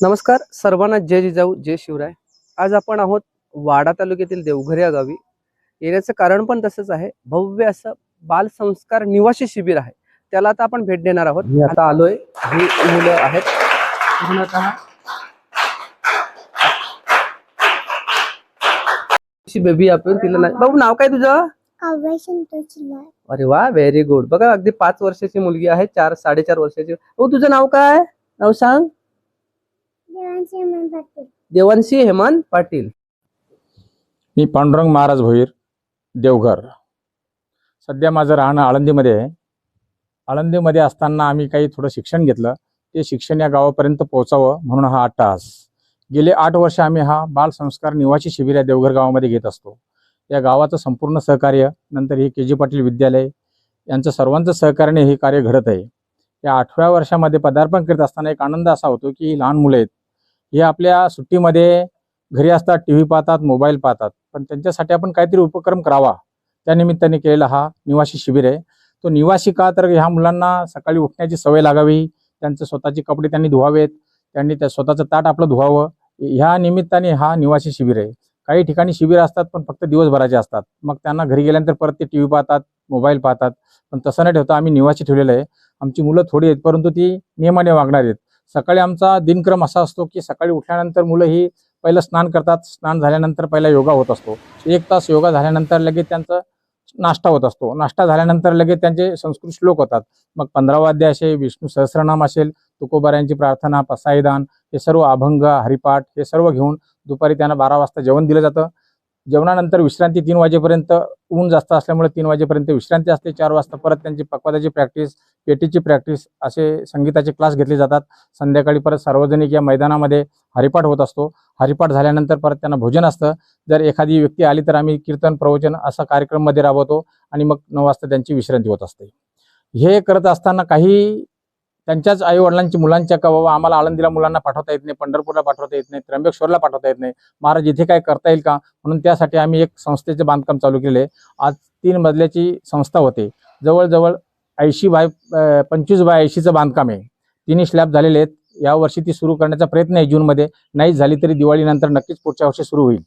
नमस्कार सर्वांना जय जिजाऊ जय शिवराय. आज आपण आहोत वाडा तालुक्यातील देवघर या गावी. येण्याचं कारण पण तसंच आहे भव्य असं बालसंस्कार निवासी शिबिर आहे. त्याला आता आपण भेट देणार आहोत. मी आता आलोय. ही मुलं आहेत. पूर्णतः बेबी आपण तिला नाही. बाबू नाव काय तुझं? अरे वा व्हेरी गुड बघा अगदी पाच वर्षाची मुलगी आहे चार साडेचार वर्षाची. हो तुझं नाव काय? नाव सांग. देवांशी हेमंत पाटील. मी पांडुरंग महाराज भोईर देवघर. सध्या माझं राहणं आळंदीमध्ये आहे. आळंदीमध्ये असताना आम्ही काही थोडं शिक्षण घेतलं. ते शिक्षण या गावापर्यंत पोहोचावं म्हणून हा अट्टहास गेले आठ वर्ष आम्ही हा बाल संस्कार निवासी शिबिर या देवघर गावामध्ये घेत असतो. या गावाचं संपूर्ण सहकार्य नंतर हे के जी पाटील विद्यालय यांचं सर्वांचं सहकार्याने हे कार्य घडत आहे. या आठव्या वर्षामध्ये पदार्पण करीत असताना एक आनंद असा होतो की ही लहान मुलं आहेत. हे आपल्या सुट्टीमध्ये घरी असतात टी व्ही पाहतात मोबाईल पाहतात. पण त्यांच्यासाठी आपण काहीतरी उपक्रम करावा. त्या निमित्ताने केलेला हा निवासी शिबिर आहे. तो निवासी का तर ह्या मुलांना सकाळी उठण्याची सवय लागावी. त्यांचे स्वतःचे कपडे त्यांनी धुवावेत. त्यांनी त्या स्वतःचं ताट आपलं धुवावं. ह्या निमित्ताने हा निवासी शिबिर आहे. काही ठिकाणी शिबिर असतात पण फक्त दिवसभराचे असतात. मग त्यांना घरी गेल्यानंतर परत ते टी व्ही पाहतात मोबाईल पाहतात. पण तसं न ठेवता आम्ही निवासी ठेवलेलं आहे. आमची मुलं थोडी आहेत परंतु ती नियमाने वागणार आहेत. सकाळी आमचा दिनक्रम असा असतो की सकाळी उठल्यानंतर मुलं ही पहिलं स्नान करतात. स्नान झाल्यानंतर पहिला योगा होत असतो. एक तास योगा झाल्यानंतर लगेच त्यांचं नाश्ता होत असतो. नाश्ता झाल्यानंतर लगेच त्यांचे संस्कृत श्लोक होतात. मग पंधरावाद्य असे विष्णू सहस्रनाम असेल तुकोबाऱ्यांची प्रार्थना पसाईदान हे सर्व अभंग हरिपाठ हे सर्व घेऊन दुपारी त्यांना बारा वाजता जेवण दिलं जातं. जेवणानंतर विश्रांती तीन वाजेपर्यंत ऊन जास्त असल्यामुळे तीन वाजेपर्यंत विश्रांती असते. चार वाजता परत त्यांची पकवादाची प्रॅक्टिस पेटीची प्रॅक्टिस असे संगीताचे क्लास घेतले जातात. संध्याकाळी परत सार्वजनिक या मैदानामध्ये हरिपाठ होत असतो. हरिपाठ झाल्यानंतर परत त्यांना भोजन असतं. जर एखादी व्यक्ती आली तर आम्ही कीर्तन प्रवचन असा कार्यक्रममध्ये राबवतो आणि मग नऊ वाजता त्यांची विश्रांती होत असते. हे करत असताना काही त्यांच्याच आई वडिलांची मुलांच्या का बाबा आम्हाला आळंदीला मुलांना पाठवता येत नाही पंढरपूरला पाठवता येत नाही त्र्यंबकेश्वरला पाठवता येत नाही. महाराज इथे काय करता येईल का? म्हणून त्यासाठी आम्ही एक संस्थेचे बांधकाम चालू केले आज तीन मजल्याची संस्था होते. जवळजवळ ऐंशी बाय पंचवीस बाय ऐंशीचं बांधकाम आहे. तिन्ही स्लॅब झालेले आहेत. यावर्षी ती सुरू करण्याचा प्रयत्न आहे जूनमध्ये. नाही झाली तरी दिवाळीनंतर नक्कीच पुढच्या वर्षी सुरू होईल.